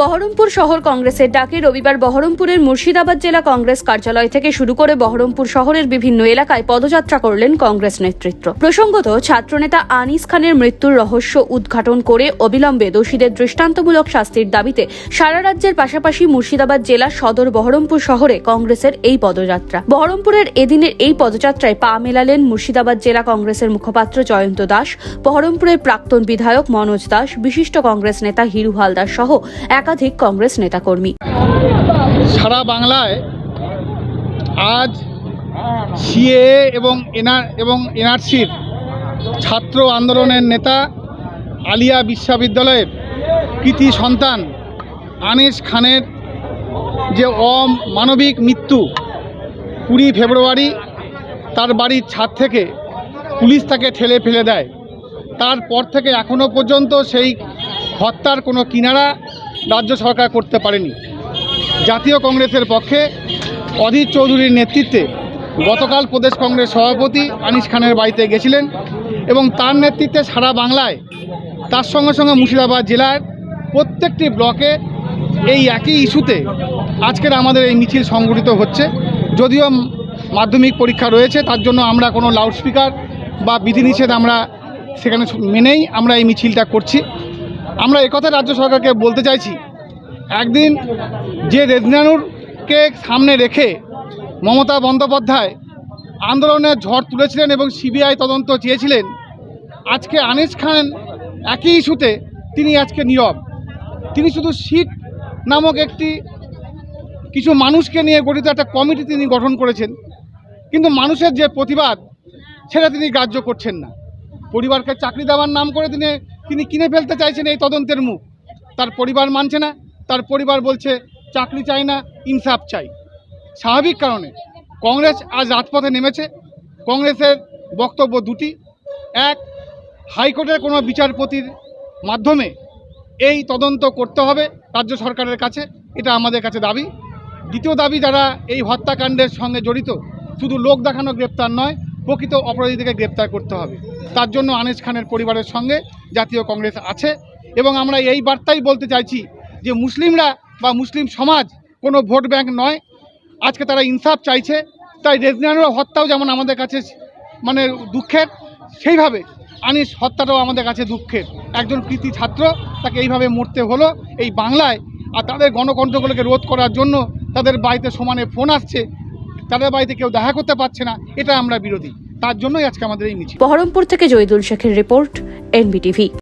বহরমপুর শহর কংগ্রেসের ডাকে রবিবার বহরমপুরের মুর্শিদাবাদ জেলা কংগ্রেস কার্যালয় থেকে শুরু করে বহরমপুর শহরের বিভিন্ন এলাকায় পদযাত্রা করলেন কংগ্রেস নেতৃত্ব। প্রসঙ্গত, ছাত্রনেতা আনিস খানের মৃত্যুর রহস্য উদ্ঘাটন করে অবিলম্বে দোষীদের দৃষ্টান্তমূলক শাস্তির দাবিতে সারা রাজ্যের পাশাপাশি মুর্শিদাবাদ জেলার সদর বহরমপুর শহরে কংগ্রেসের এই পদযাত্রা। বহরমপুরের এদিনের এই পদযাত্রায় পা মেলালেন মুর্শিদাবাদ জেলা কংগ্রেসের মুখপাত্র জয়ন্ত দাস, বহরমপুরের প্রাক্তন বিধায়ক মনোজ দাস, বিশিষ্ট কংগ্রেস নেতা হিরু হালদার সহ একাধিক কংগ্রেস নেতাকর্মী। সারা বাংলায় আজ সিএ এবং এনআর এবং এনআরসির ছাত্র আন্দোলনের নেতা আলিয়া বিশ্ববিদ্যালয়ের কৃতি সন্তান আনিস খানের যে অমানবিক মৃত্যু কুড়ি ফেব্রুয়ারি তার বাড়ির ছাদ থেকে পুলিশ তাকে ঠেলে ফেলে দেয়। তারপর থেকে এখনও পর্যন্ত সেই হত্যার কোনো কিনারা রাজ্য সরকার করতে পারেনি। জাতীয় কংগ্রেসের পক্ষে অধীর চৌধুরীর নেতৃত্বে গতকাল প্রদেশ কংগ্রেস সভাপতি আনিস খানের বাড়িতে গেছিলেন এবং তার নেতৃত্বে সারা বাংলায় তার সঙ্গে সঙ্গে মুর্শিদাবাদ জেলার প্রত্যেকটি ব্লকে এই একই ইস্যুতে আজকের আমাদের এই মিছিল সংগঠিত হচ্ছে। যদিও মাধ্যমিক পরীক্ষা রয়েছে, তার জন্য আমরা কোনো লাউডস্পিকার বা বিধিনিষেধ আমরা সেখানে মেনেই আমরা এই মিছিলটা করছি। আমরা একথা রাজ্য সরকারকে বলতে চাইছি, একদিন যে রেজনানুরকে সামনে রেখে মমতা বন্দ্যোপাধ্যায় আন্দোলনের ঝড় তুলেছিলেন এবং সিবিআই তদন্ত চেয়েছিলেন, আজকে আনিস খান একই ইস্যুতে তিনি আজকে নীরব। তিনি শুধু সিট নামক একটি কিছু মানুষকে নিয়ে গঠিত একটা কমিটি তিনি গঠন করেছেন, কিন্তু মানুষের যে প্রতিবাদ, সেটা তিনি গ্রাহ্য করছেন না। পরিবারকে চাকরি দেওয়ার নাম করে তিনি তিনি কিনে ফেলতে চাইছেন এই তদন্তের মুখ। তার পরিবার মানছে না, তার পরিবার বলছে, চাকরি চাই না, ইনসাফ চাই। স্বাভাবিক কারণে কংগ্রেস আজ রাজপথে নেমেছে। কংগ্রেসের বক্তব্য দুটি। এক, হাইকোর্টের কোনো বিচারপতির মাধ্যমে এই তদন্ত করতে হবে রাজ্য সরকারের কাছে, এটা আমাদের কাছে দাবি। দ্বিতীয় দাবি, যারা এই হত্যাকাণ্ডের সঙ্গে জড়িত, শুধু লোক দেখানো গ্রেপ্তার নয়, প্রকৃত অপরাধীদেরকে গ্রেপ্তার করতে হবে। তার জন্য আনিস খানের পরিবারের সঙ্গে জাতীয় কংগ্রেস আছে। এবং আমরা এই বার্তাই বলতে চাইছি যে মুসলিমরা বা মুসলিম সমাজ কোনো ভোট ব্যাংক নয়। আজকে তারা ইনসাফ চাইছে, তাই রেজনানুর হত্যাও যেমন আমাদের কাছে মানে দুঃখের, সেইভাবে আনিস হত্যাটাও আমাদের কাছে দুঃখের। একজন কৃতি ছাত্র, তাকে এইভাবে মরতে হলো এই বাংলায়। আর তাদের গণকণ্ঠগুলোকে রোধ করার জন্য তাদের বাড়িতে সমানে ফোন আসছে। তাদের বাড়িতে কেউ দেখা করতে পারছে না, এটা আমরা বিরোধী। তার জন্যই আজকে আমাদের এই মিছিল। বহরমপুর থেকে জয়দুল শেখের রিপোর্ট, এনবিটিভি।